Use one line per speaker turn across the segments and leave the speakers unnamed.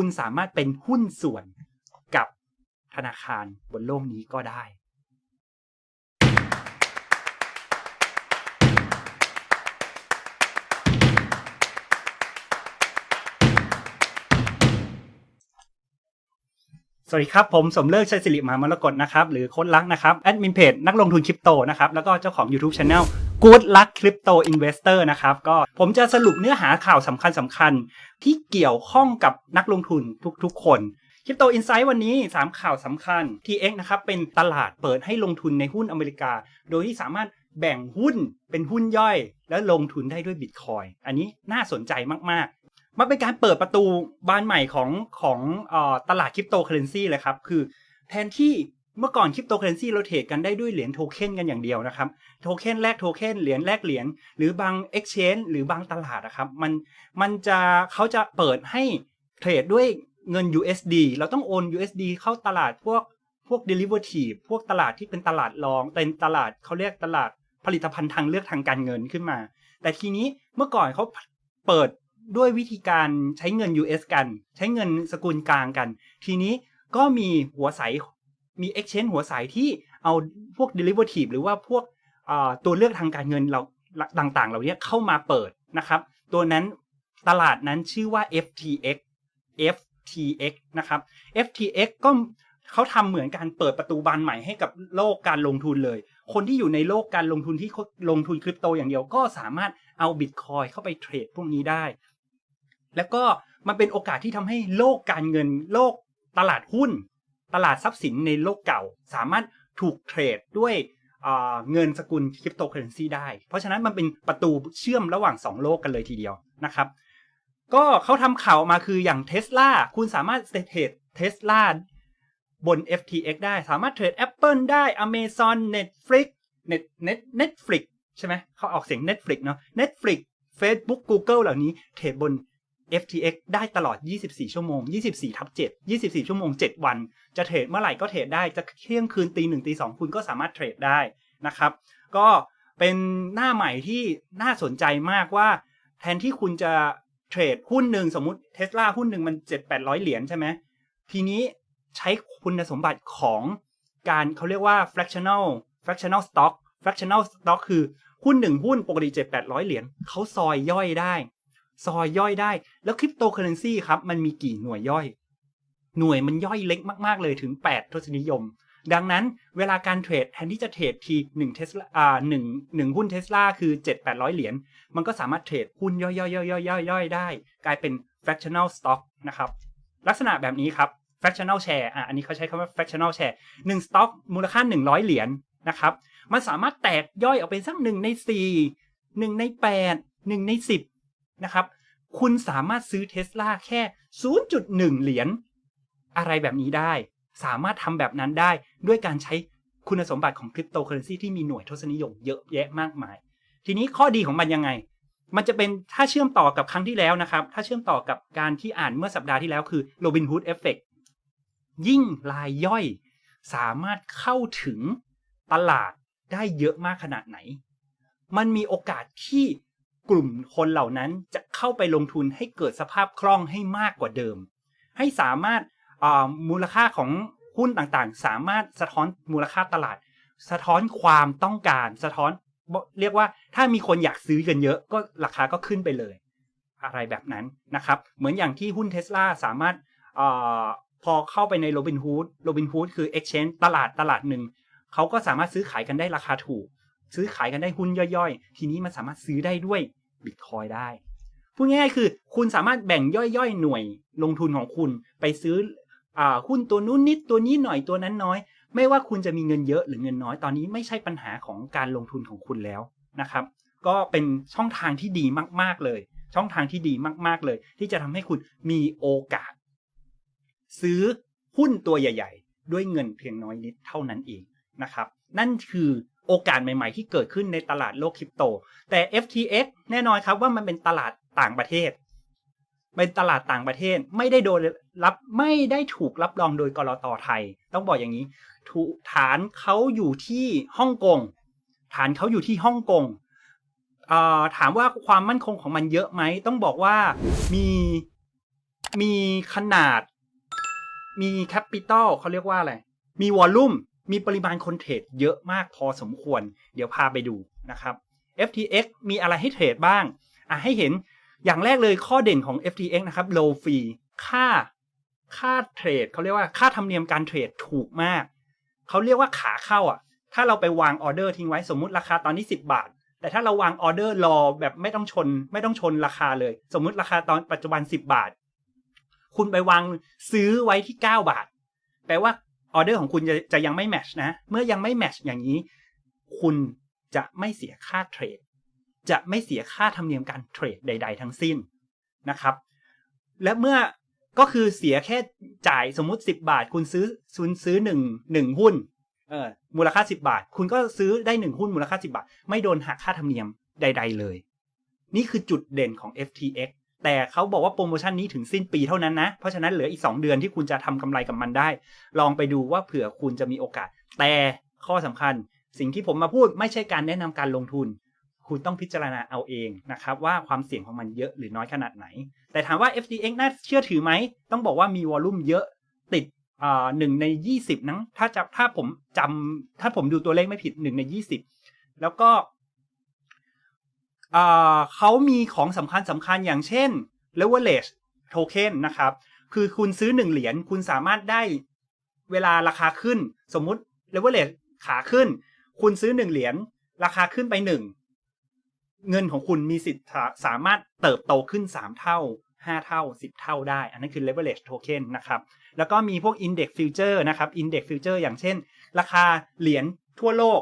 คุณสามารถเป็นหุ้นส่วนกับธนาคารบนโลกนี้ก็ได้สวัสดีครับ ผมสมเลิกชัยศิริมามรกตนะครับ หรือโค้ดลักนะครับ แอดมินเพจนักลงทุนคริปโตนะครับ แล้วก็เจ้าของ YouTube Channel Good Luck Crypto Investor นะครับ ก็ผมจะสรุปเนื้อหาข่าวสำคัญสำคัญๆที่เกี่ยวข้องกับนักลงทุนทุกๆ คนคริปโตอินไซต์วันนี้ 3 ข่าวสำคัญ TX นะครับ เป็นตลาดเปิดให้ลงทุนในหุ้นอเมริกา โดยที่สามารถแบ่งหุ้นเป็นหุ้นย่อย และลงทุนได้ด้วยบิตคอยอันนี้น่าสนใจมากๆ มันเป็นการเปิดประตูบานใหม่ของของออตลาดคริปโตเคอเรนซีเลยครับ คือแทนที่ เมื่อก่อนคริปโตเคอเรนซีเราเทรดกันได้ด้วยเหรียญโทเค็นกันอย่างเดียวนะครับโทเค็นแลกโทเค็นเหรียญแลกเหรียญหรือบาง Exchange หรือบางตลาดนะครับมันมันจะเขาจะเปิดให้เทรดด้วยเงิน USD เราต้องโอน USD เข้าตลาดพวกพวก derivative พวกตลาดที่เป็นตลาดรองเป็นตลาดเขาเรียกตลาดผลิตภัณฑ์ทางเลือกทางการเงินขึ้นมา แต่ทีนี้เมื่อก่อนเขาเปิดด้วยวิธีการใช้เงิน US กัน ใช้เงินสกุลกลางกัน ทีนี้ก็มีหัวใส มี exchange หัวใสที่เอาพวก derivative หรือว่าพวกตัวเลือกทางการเงินเราต่างๆ เหล่านี้เข้ามาเปิดนะครับ ตัวนั้นตลาดนั้นชื่อว่า FTX FTX นะครับ FTX ก็เขาทำเหมือนการเปิดประตูบานใหม่ให้กับโลกการลงทุนเลย คนที่อยู่ในโลกการลงทุนที่ลงทุนคริปโตอย่างเดียวก็สามารถเอาบิตคอยเข้าไปเทรดพวกนี้ได้ แล้วก็มันเป็นโอกาสที่ทำให้โลกการเงินโลกตลาดหุ้น ตลาดทรัพย์สินในโลกเก่า สามารถถูกเทรดด้วยเงินสกุลคริปโตเคอเรนซีได้ เพราะฉะนั้นมันเป็นประตูเชื่อมระหว่าง 2 โลกกันเลยทีเดียวนะครับ ก็เขาทำข่าวมาคืออย่างเท s l a คุณสามารถเทรดเท s l a บน FTX ได้สามารถเทรด Apple ได้ Amazon Netflix Net Net Netflix ใช่ไหมเขาออกเสียง Netflix เนาะ Netflix Facebook Google เหล่านี้เทรดบน FTX ได้ตลอด 24 ชั่วโมง 24 ทับ 7 24 ชั่วโมง 7 วัน จะเทรดเมื่อไหร่ก็เทรดได้ จะเที่ยงคืนตีหนึ่งตีสองคุณก็สามารถเทรดได้นะครับ ก็เป็นหน้าใหม่ที่น่าสนใจมากว่า แทนที่คุณจะเทรดหุ้นหนึ่งสมมุติเทสลาหุ้นหนึ่งมัน 7 800 เหรียญใช่ไหม ทีนี้ใช้คุณสมบัติของการเขาเรียกว่า fractional fractional stock fractional stock คือหุ้นหนึ่งหุ้นปกติ7 800 เหรียญเขาซอยย่อยได้ ซอยย่อยได้ แล้วคริปโตเคอเรนซีครับ มันมีกี่หน่วยย่อย หน่วยมันย่อยเล็กมากๆเลยถึง 8 ทศนิยม ดังนั้นเวลาการเทรดแทนที่จะเทรดที1เทสลาอ่า1 1หุ้นเทสลาคือ 7 800 เหรียญ มันก็สามารถเทรดหุ้นย่อยๆๆๆๆได้ กลายเป็น fractional stock นะครับ ลักษณะแบบนี้ครับ fractional share อะอันนี้เขาใช้คำว่า fractional share 1 stock มูลค่า 100 เหรียญนะครับ มันสามารถแตกย่อยออกเป็นสักหนึ่งใน 4 1 ใน 8 1 ใน 10 นะครับ คุณสามารถซื้อเทสลาแค่ 0.1 เหรียญอะไรแบบนี้ได้ สามารถทำแบบนั้นได้ด้วยการใช้คุณสมบัติของคริปโตเคอเรนซีที่มีหน่วยทศนิยมเยอะแยะมากมาย ทีนี้ข้อดีของมันยังไง มันจะเป็นถ้าเชื่อมต่อกับครั้งที่แล้วนะครับ ถ้าเชื่อมต่อกับการที่อ่านเมื่อสัปดาห์ที่แล้วคือ Robinhood Effect ยิ่งรายย่อย สามารถเข้าถึงตลาดได้เยอะมากขนาดไหน มันมีโอกาสที่ กลุ่มคนเหล่านั้นจะเข้าไปลงทุนให้เกิดสภาพคล่องให้มากกว่าเดิม ให้สามารถมูลค่าของหุ้นต่างๆ สามารถสะท้อนมูลค่าตลาด สะท้อนความต้องการ สะท้อนเรียกว่าถ้ามีคนอยากซื้อกันเยอะก็ราคาก็ขึ้นไปเลย อะไรแบบนั้นนะครับ เหมือนอย่างที่หุ้นเท s l a สามารถอพอเข้าไปใน Robinhood Robinhood คือ Exchange ตลาดตลาดหนึ่งเขาก็สามารถซื้อขายกันได้ราคาถูก ซื้อขายกันได้หุ้นย่อยๆ ทีนี้มันสามารถซื้อได้ด้วย บิตคอยได้ พูดง่ายๆคือ คุณสามารถแบ่งย่อยๆหน่วยลงทุนของคุณไปซื้ออหุ้นตัวนู้นนิดตัวนี้หน่อยตัวนั้นน้อย ไม่ว่าคุณจะมีเงินเยอะหรือเงินน้อยตอนนี้ไม่ใช่ปัญหาของการลงทุนของคุณแล้วนะครับ ก็เป็นช่องทางที่ดีมาก ๆเลย ช่องทางที่ดีมากๆเลย ที่จะทำให้คุณมีโอกาส ซื้อหุ้นตัวใหญ่ ๆ ด้วยเงินเพียงน้อยนิดเท่านั้นเองนะครับ นั่นคือ โอกาสใหม่ๆ ที่เกิดขึ้นในตลาดโลกคริปโต แต่ FTX แน่นอนครับว่ามันเป็นตลาดต่างประเทศ เป็นตลาดต่างประเทศไม่ได้โดนรับไม่ได้ถูกรับรองโดยกรอตไทย ต้องบอกอย่างนี้ฐานเขาอยู่ที่ฮ่องกงฐานเขาอยู่ที่ฮ่องกงถามว่าความมั่นคงของมันเยอะไหมต้องบอกว่ามีมีขนาด มีแคปิตอลเขาเรียกว่าอะไร มีวอลลุ่ม มีปริมาณคนเทรดเยอะมากพอสมควร เดี๋ยวพาไปดูนะครับ FTX มีอะไรให้เทรดบ้างอะให้เห็นอย่างแรกเลยข้อเด่นของ FTX นะครับ low fee ค่าค่าเทรดเขาเรียกว่าค่าธรรมเนียมการเทรดถูกมาก เขาเรียกว่าขาเข้าอะ ถ้าเราไปวางออเดอร์ทิ้งไว้สมมุติราคาตอนนี้ 10 บาท แต่ถ้าเราวางออเดอร์รอแบบไม่ต้องชน ไม่ต้องชนราคาเลย สมมุติราคาตอนปัจจุบัน 10 บาท คุณไปวางซื้อไว้ที่ 9 บาท แปลว่า ออเดอร์ของคุณจะจะยังไม่แมชนะ เมื่อยังไม่แมชอย่างนี้ คุณจะไม่เสียค่าเทรด จะไม่เสียค่าธรรมเนียมการเทรดใด ๆ ทั้งสิ้นนะครับ และเมื่อก็คือเสียแค่จ่ายสมมุติ 10 บาท คุณซื้อคุณซื้อหนึ่งหนึ่งหุ้นเออมูลค่า 10 บาท คุณก็ซื้อได้หนึ่งหุ้นมูลค่า 10 บาท ไม่โดนหักค่าธรรมเนียมใด ๆ เลย นี่คือจุดเด่นของ FTX แต่เขาบอกว่าโปรโมชั่นนี้ถึงสิ้นปีเท่านั้นนะ เพราะฉะนั้นเหลืออีก 2 เดือนที่คุณจะทำกำไรกับมันได้ ลองไปดูว่าเผื่อคุณจะมีโอกาส แต่ข้อสำคัญ สิ่งที่ผมมาพูดไม่ใช่การแนะนำการลงทุน คุณต้องพิจารณาเอาเองนะครับว่าความเสี่ยงของมันเยอะหรือน้อยขนาดไหน แต่ถามว่า FTX น่าเชื่อถือไหมต้องบอกว่ามีวอลลุ่มเยอะติดอ่าหนึ่งใน 20นะถ้าจะถ้าผมจำถ้าผมดูตัวเลขไม่ผิดหนึ่งใน 20 แล้วก็ เขามีของสำคัญสำคัญอย่างเช่น leverage token นะครับ คือคุณซื้อหนึ่งเหรียญคุณสามารถได้เวลาราคาขึ้น สมมุติ leverage ขาขึ้น คุณซื้อหนึ่งเหรียญราคาขึ้นไปหนึ่งเงินของคุณมีสิทธิ์สามารถเติบโตขึ้น 3 เท่า 5 เท่า 10 เท่าได้ อันนั้นคือ leverage token นะครับ แล้วก็มีพวก index future นะครับ index future อย่างเช่น ราคาเหรียญทั่วโลก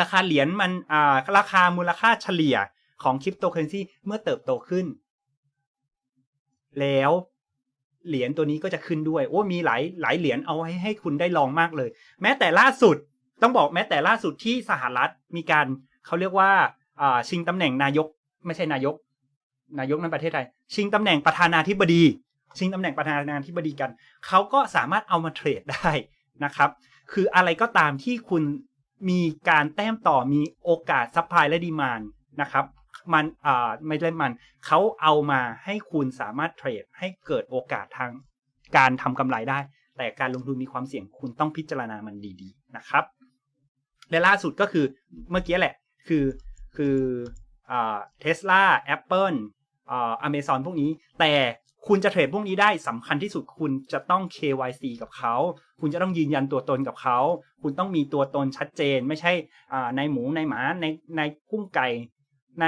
ราคาเหรียญมันอ่าราคามูลค่าเฉลี่ยของคริปโตเคอเรนซีเมื่อเติบโตขึ้น แล้วเหรียญตัวนี้ก็จะขึ้นด้วย โอ้มีหลายหลายเหรียญเอาไว้ให้คุณได้ลองมากเลย แม้แต่ล่าสุดต้องบอกแม้แต่ล่าสุดที่สหรัฐมีการเขาเรียกว่าอ่าชิงตำแหน่งนายก ไม่ใช่นายก นายกในประเทศไทย ชิงตำแหน่งประธานาธิบดี ชิงตำแหน่งประธานาธิบดีกันเขาก็สามารถเอามาเทรดได้นะครับ คืออะไรก็ตามที่คุณ มีการแต้มต่อมีโอกาสซัพพลายและดีมานนะครับมันอ่าไม่ใช่มันเขาเอามาให้คุณสามารถเทรดให้เกิดโอกาสทางการทำกำไรได้ แต่การลงทุนมีความเสี่ยงคุณต้องพิจารณามันดีๆนะครับ และล่าสุดก็คือเมื่อกี้แหละคือคืออ่าเทสลาแอปเปิลอ่าอเมซอนพวกนี้ แต่ คุณจะเทรดพวกนี้ได้สำคัญที่สุดคุณจะต้อง KYC กับเขา คุณจะต้องยืนยันตัวตนกับเขา คุณต้องมีตัวตนชัดเจน ไม่ใช่ในหมูในหมาในในกุ้งไก่ใน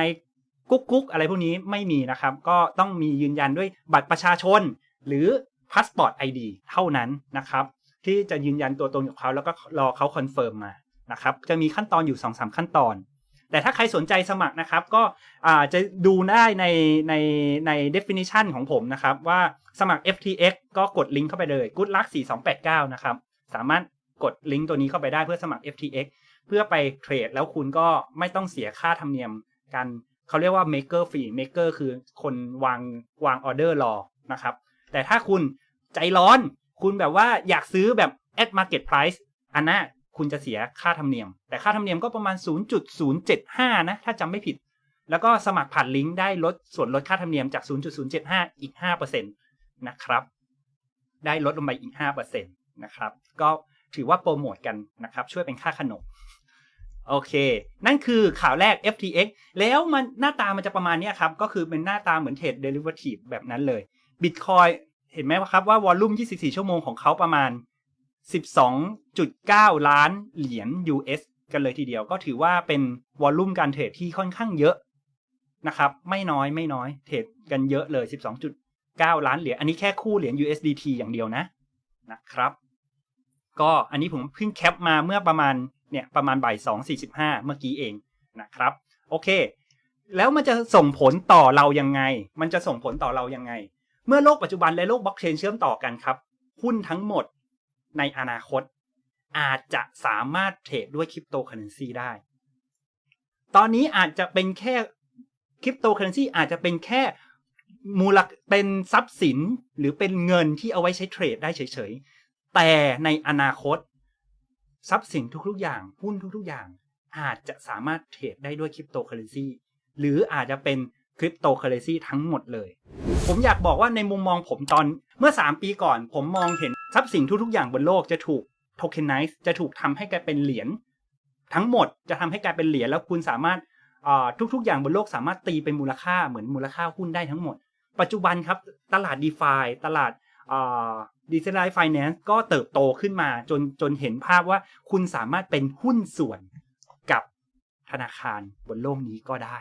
กุ๊กกุ๊กอะไรพวกนี้ไม่มีนะครับ ก็ต้องมียืนยันด้วยบัตรประชาชน หรือพาสปอร์ตไอดีเท่านั้นนะครับ ที่จะยืนยันตัวตนกับเขาแล้วก็รอเขาคอนเฟิร์มมานะครับ จะมีขั้นตอนอยู่2อสขั้นตอน แต่ถ้าใครสนใจสมัครนะครับก็จะดูได้ในในใน definition ของผมนะครับ ว่าสมัคร FTX ก็กดลิงก์เข้าไปเลย good luck 4289 นะครับ สามารถกดลิงก์ตัวนี้เข้าไปได้เพื่อสมัคร FTX เพื่อไปเทรดแล้วคุณก็ไม่ต้องเสียค่าธรรมเนียมการเขาเรียกว่า maker fee maker คือคนวางวางออเดอร์รอนะครับ แต่ถ้าคุณใจร้อนคุณแบบว่าอยากซื้อแบบ at market price อันน่ะ คุณจะเสียค่าธรรมเนียม แต่ค่าธรรมเนียมก็ประมาณ 0.075 นะ ถ้าจำไม่ผิด แล้วก็สมัครผ่านลิงก์ได้ลดส่วนลดค่าธรรมเนียมจาก 0.075 อีก 5%นะครับ ได้ลดลงไปอีก 5%นะครับ ก็ถือว่าโปรโมทกันนะครับ ช่วยเป็นค่าขนม โอเค นั่นคือข่าวแรก FTX แล้วมันหน้าตามันจะประมาณนี้ครับ ก็คือเป็นหน้าตาเหมือนเทรดเดลิเวอทีแบบนั้นเลย Bitcoin เห็นไหมครับว่าวอลลุ่ม 24 ชั่วโมงของเขาประมาณ 12.9 ล้านเหรียญ US กันเลยทีเดียวก็ถือว่าเป็นวอลลุ่มการเทรดที่ค่อนข้างเยอะนะครับ ไม่น้อยไม่น้อยเทรดกันเยอะเลย 12.9 ล้านเหรียญอันนี้แค่คู่เหรียญ USDT อย่างเดียวนะนะครับ ก็อันนี้ผมเพิ่งแคปมาเมื่อประมาณเนี่ยประมาณบ่าย2.45 เมื่อกี้เองนะครับ โอเค แล้วมันจะส่งผลต่อเรายังไง มันจะส่งผลต่อเรายังไง เมื่อโลกปัจจุบันและโลกบล็อกเชนเชื่อมต่อกันครับหุ้นทั้งหมด ในอนาคต อาจจะสามารถเทรดด้วยคริปโตเคอเรนซีได้ ตอนนี้อาจจะเป็นแค่คริปโตเคอเรนซีอาจจะเป็นแค่มูลเป็นทรัพย์สินหรือเป็นเงินที่เอาไว้ใช้เทรดได้เฉยๆ แต่ในอนาคต ทรัพย์สินทุกๆอย่างหุ้นทุกๆอย่าง อาจจะสามารถเทรดได้ด้วยคริปโตเคอเรนซีหรืออาจจะเป็นคริปโตเคอเรนซีทั้งหมดเลย ผมอยากบอกว่าในมุมมองผมตอนเมื่อ 3 ปีก่อน ผมมองเห็น ทรัพย์สินทุกๆอย่างบนโลกจะถูกโทเคนไนซ์จะถูกทำให้กลายเป็นเหรียญทั้งหมดจะทำให้กลายเป็นเหรียญแล้วคุณสามารถทุกๆ อย่างบนโลกสามารถตีเป็นมูลค่าเหมือนมูลค่าหุ้นได้ทั้งหมด ปัจจุบันครับตลาด d e f าตลาดดิจิทัลไฟแนนซ์ก็เติบโตขึ้นมาจนจนเห็นภาพว่าคุณสามารถเป็นหุ้นส่วนกับธนาคารบนโลกนี้ก็ได้